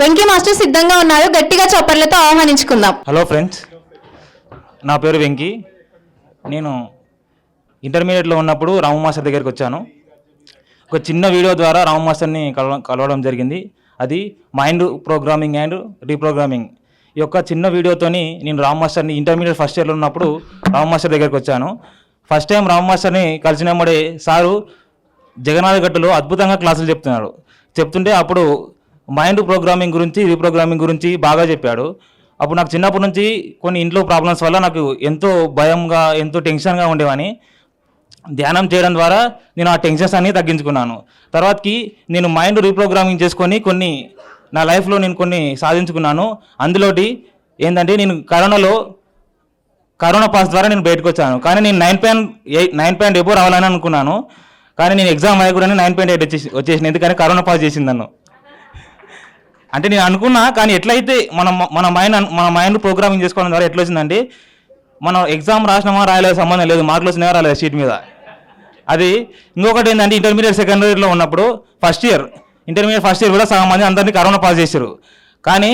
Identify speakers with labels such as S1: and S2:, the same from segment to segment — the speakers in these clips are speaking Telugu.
S1: వెంకీ మాస్టర్ సిద్ధంగా ఉన్నారు. గట్టిగా చప్పట్లతో ఆహ్వానించుకుందాం.
S2: హలో ఫ్రెండ్స్ నా పేరు వెంకీ. నేను ఇంటర్మీడియట్లో ఉన్నప్పుడు రాము మాస్టర్ దగ్గరికి వచ్చాను. ఒక చిన్న వీడియో ద్వారా రాము మాస్టర్ని కలవ కలవడం జరిగింది. అది మైండ్ ప్రోగ్రామింగ్ అండ్ రీప్రోగ్రామింగ్. ఈ యొక్క చిన్న వీడియోతోని నేను రామ్ మాస్టర్ని ఇంటర్మీడియట్ ఫస్ట్ ఇయర్లో ఉన్నప్పుడు రాము మాస్టర్ దగ్గరికి వచ్చాను. ఫస్ట్ టైం రాము మాస్టర్ని కలిసినమ్మడే సారు జగన్నాథ గట్టులో అద్భుతంగా క్లాసులు చెప్తున్నాడు. చెప్తుంటే అప్పుడు మైండ్ ప్రోగ్రామింగ్ గురించి రీప్రోగ్రామింగ్ గురించి బాగా చెప్పాడు. అప్పుడు నాకు చిన్నప్పటి నుంచి కొన్ని ఇంట్లో ప్రాబ్లమ్స్ వల్ల నాకు ఎంతో భయంగా ఎంతో టెన్షన్గా ఉండేవని ధ్యానం చేయడం ద్వారా నేను ఆ టెన్షన్స్ అన్ని తగ్గించుకున్నాను. తర్వాతకి నేను మైండ్ రీప్రోగ్రామింగ్ చేసుకొని కొన్ని నా లైఫ్లో నేను కొన్ని సాధించుకున్నాను. అందులోటి ఏంటంటే నేను కరోనాలో కరోనా పాస్ ద్వారా నేను బయటకు వచ్చాను. కానీ నేను nine point eight nine point above రావాలని అనుకున్నాను. కానీ నేను ఎగ్జామ్ అయ్యి కూడా నైన్ పాయింట్ ఎయిట్ వచ్చేసి వచ్చేసింది. ఎందుకంటే కరోనా పాస్ చేసింది నన్ను. అంటే నేను అనుకున్నా కానీ ఎట్లయితే మన మన మైండ్ మన మైండ్ ప్రోగ్రామింగ్ చేసుకోవడం ద్వారా ఎట్లా వచ్చిందంటే మనం ఎగ్జామ్ రాసినామా రాయలేదు సంబంధం లేదు మార్కులు వచ్చినాయా రాలేదు షీట్ మీద? అది ఇంకొకటి ఏంటంటే ఇంటర్మీడియట్ సెకండ్ ఇయర్లో ఉన్నప్పుడు first year intermediate first year కూడా సగం మంది అందరినీ కరోనా పాస్ చేశారు కానీ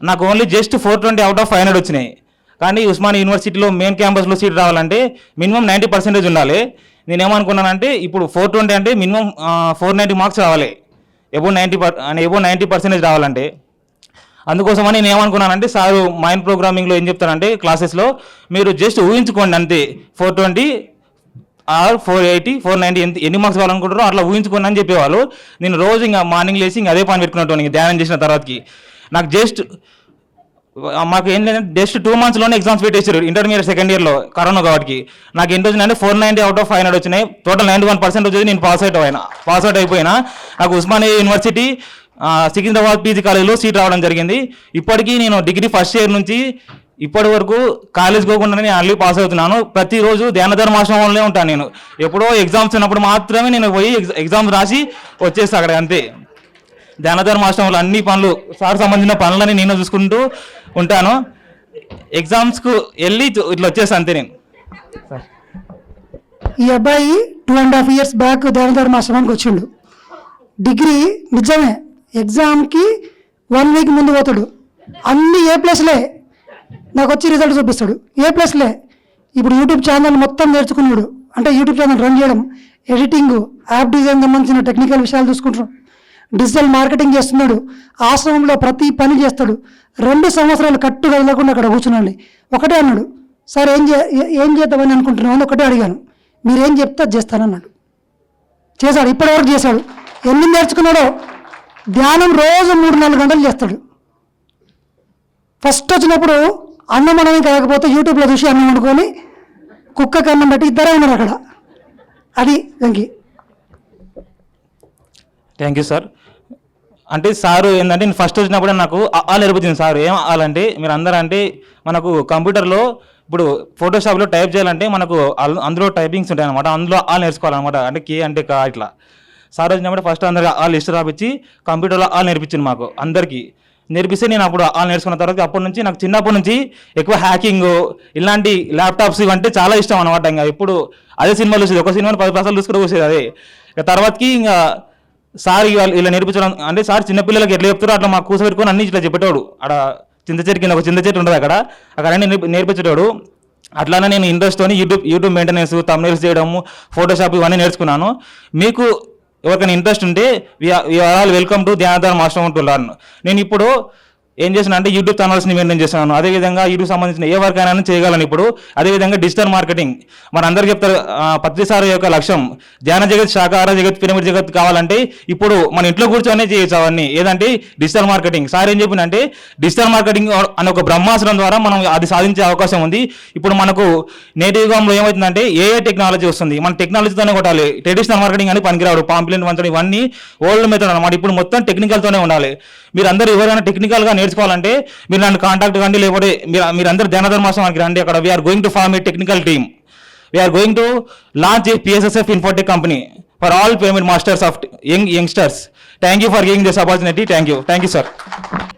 S2: నాకు only just four twenty out of five hundred వచ్చినాయి. కానీ ఉస్మాన్ యూనివర్సిటీలో మెయిన్ క్యాంపస్లో సీట్ రావాలంటే మినిమం నైంటీ పర్సెంటేజ్ ఉండాలి. నేను ఏమనుకున్నానంటే ఇప్పుడు ఫోర్ ట్వంటీ అంటే మినిమం ఫోర్ నైంటీ మార్క్స్ రావాలి. Above ninety per above ninety percentage రావాలంటే. అందుకోసమని నేను ఏమనుకున్నానంటే సారు మైండ్ ప్రోగ్రామింగ్లో ఏం చెప్తారంటే క్లాసెస్లో మీరు జస్ట్ ఊహించుకోండి అంతే. Four twenty or four eighty four ninety ఎంత ఎన్ని మార్క్స్ కావాలనుకుంటారో అట్లా ఊహించుకోండి అని చెప్పేవాళ్ళు. నేను రోజు ఇంకా మార్నింగ్ లేచి ఇంకా అదే పని పెట్టుకున్నట్టు ఇంకా ధ్యానం చేసిన తర్వాతకి. నాకు జస్ట్ మాకు ఏం లేదంటే జస్ట్ టూ మంత్స్లోనే ఎగ్జామ్స్ పెట్టేసారు ఇంటర్మీడియట్ సెకండ్ ఇయర్లో కరోనా కాబట్టి. నాకు ఎన్ని రోజులు అంటే four ninety out of five hundred వచ్చినాయి. టోటల్ నైంటీ వన్ పర్సెంట్ వచ్చేది నేను పాస్ అవుట్ అయినా. పాస్ అవుట్ అయిపోయినా. నాకు ఉస్మానియా యూనివర్సిటీ సికింద్రాబాద్ పీజీ కాలేజీలో సీట్ రావడం జరిగింది. ఇప్పటికీ నేను డిగ్రీ ఫస్ట్ ఇయర్ నుంచి ఇప్పటి వరకు కాలేజ్ పోకుండా నేను అల్లి పాస్ అవుతున్నాను. ప్రతిరోజు ధ్యాన ధర్మాశ్రమంలోనే ఉంటాను నేను. ఎప్పుడో ఎగ్జామ్స్ ఉన్నప్పుడు మాత్రమే నేను పోయి ఎగ్జామ్స్ రాసి వచ్చేస్తాను అక్కడ అంతే. ధ్యానధర్మాశ్రమంలో అన్ని పనులు సార్ సంబంధించిన పనులని నేను చూసుకుంటూ ఉంటాను. ఎగ్జామ్స్కు వెళ్ళి ఇట్లా వచ్చేస్తా అంతే నేను.
S3: ఈ అబ్బాయి two and half years back ధ్యానధర్మాశ్రమానికి వచ్చిండు. డిగ్రీ నిజమే ఎగ్జామ్కి వన్ వీక్ ముందు పోతాడు. అన్ని ఏ ప్లస్లే నాకు వచ్చి రిజల్ట్ చూపిస్తాడు. ఏ ప్లస్లే ఇప్పుడు యూట్యూబ్ ఛానల్ మొత్తం నేర్చుకున్నాడు. అంటే యూట్యూబ్ ఛానల్ రన్ చేయడం ఎడిటింగ్ యాప్ డిజైన్ సంబంధించిన టెక్నికల్ విషయాలు చూసుకుంటాడు డిజిటల్ మార్కెటింగ్ చేస్తున్నాడు. ఆశ్రమంలో ప్రతి పని చేస్తాడు. రెండు సంవత్సరాలు కట్టు కదలకుండా అక్కడ కూర్చున్నాడు. ఒకటే అన్నాడు సార్ ఏం చే ఏం చేద్దామని అనుకుంటున్నావు? అని ఒకటే అడిగాను. మీరేం చెప్తే అది చేస్తానన్నాడు. చేశాడు ఇప్పటివరకు చేశాడు. ఎన్ని నేర్చుకున్నాడో? ధ్యానం రోజు మూడు నాలుగు గంటలు చేస్తాడు. ఫస్ట్ వచ్చినప్పుడు అన్నం మనమే కాకపోతే యూట్యూబ్లో చూసి అన్నం వండుకొని కుక్కకి అన్నం పెట్టి ఇద్దరే ఉన్నారు అక్కడ. అది వెంకీ.
S2: థ్యాంక్ యూ సార్ అంటే సారు ఏంటంటే నేను ఫస్ట్ వచ్చినప్పుడే నాకు ఆల్ నేర్పుతుంది సార్. ఏం ఆలంటే మీరు అందరూ అంటే మనకు కంప్యూటర్లో ఇప్పుడు ఫోటోషాప్లో టైప్ చేయాలంటే మనకు అందులో టైపింగ్స్ ఉంటాయి అనమాట అందులో ఆల్ నేర్చుకోవాలన్నమాట. అంటే కే అంటే కా ఇట్లా. సార్ వచ్చినప్పుడు ఫస్ట్ అందరికి ఆ లిస్ట్ రాపించి కంప్యూటర్లో ఆల్ నేర్పించింది మాకు అందరికీ. నేర్పిస్తే నేను అప్పుడు ఆ నేర్చుకున్న తర్వాత అప్పటి నుంచి నాకు చిన్నప్పటి నుంచి ఎక్కువ హ్యాకింగ్ ఇలాంటి ల్యాప్టాప్స్ ఇవంటే చాలా ఇష్టం అనమాట ఇంకా ఎప్పుడు అదే సినిమాలు చూసేది. ఒక సినిమాని పది పైసలు చూసుకుని చూసేది అదే. ఇక తర్వాతకి ఇంకా సార్ ఇవాళ ఇలా నేర్పించడం అంటే సార్ చిన్నపిల్లలకి ఎట్లా చెప్తారో అట్లా మాకు కూర్చోబెట్టుకొని అన్ని ఇట్లా చెప్పేటోడు. అక్కడ చింత చెట్టు కింద ఒక చింత చెట్టు ఉంటుంది అక్కడ. అక్కడ అన్ని నేర్పి- నేర్పించేటోడు. అట్లానే నేను ఇంట్రెస్ట్తోని యూట్యూబ్ యూట్యూబ్ మెయింటెనెన్స్ తమ్నేల్స్ చేయడము ఫోటోషాప్ ఇవన్నీ నేర్చుకున్నాను. మీకు ఎవరికైనా ఇంట్రెస్ట్ ఉంటే we're all welcome to Dhyanadharam ఆశ్రమం టు లర్న్ నేను ఇప్పుడు ఏం చేసిన అంటే యూట్యూబ్ ఛానల్స్ని మెయింటైన్ చేస్తున్నాను. అదేవిధంగా యూట్యూబ్ సంబంధించిన ఏ వర్క్ అయినా చేయగలను ఇప్పుడు. అదేవిధంగా డిజిటల్ మార్కెటింగ్ మన అందరు చెప్తారు ఆ, యొక్క లక్ష్యం ధ్యాన జగత్ శాకాహార జగత్ పిరమిడ్ జగత్ కావాలంటే ఇప్పుడు మన ఇంట్లో కూర్చొనే చేయొచ్చు అవన్నీ. ఏదంటే డిజిటల్ మార్కెటింగ్ సార్ ఏం చెప్పిందంటే డిజిటల్ మార్కెటింగ్ అనే ఒక బ్రహ్మాసనం ద్వారా మనం అది సాధించే అవకాశం ఉంది. ఇప్పుడు మనకు నేటి యుగంలో ఏమవుతుందంటే ఏఏ టెక్నాలజీ వస్తుంది. మన టెక్నాలజీతోనే కొట్టాలి. ట్రెడిషనల్ మార్కెటింగ్ అని పనికిరాడు పాంప్లెంట్ వంచడం ఇవన్నీ ఓల్డ్ మెథడ్ అనమాట ఇప్పుడు మొత్తం టెక్నికల్తోనే ఉండాలి. మీరు అందరూ ఎవరైనా టెక్నికల్గా నేర్చుకోవాలంటే మీరు నన్ను కాంటాక్ట్ కండి లేకపోతే మీరు మీరు అందరూ ధనధర్మాసనానికి రండి అక్కడ. We're going to form a technical team we're going to launch a PSSF infotech company for all payment masters of young youngsters thank you for giving this opportunity thank you thank you sir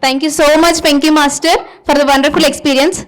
S1: thank you so much Venky master for the wonderful experience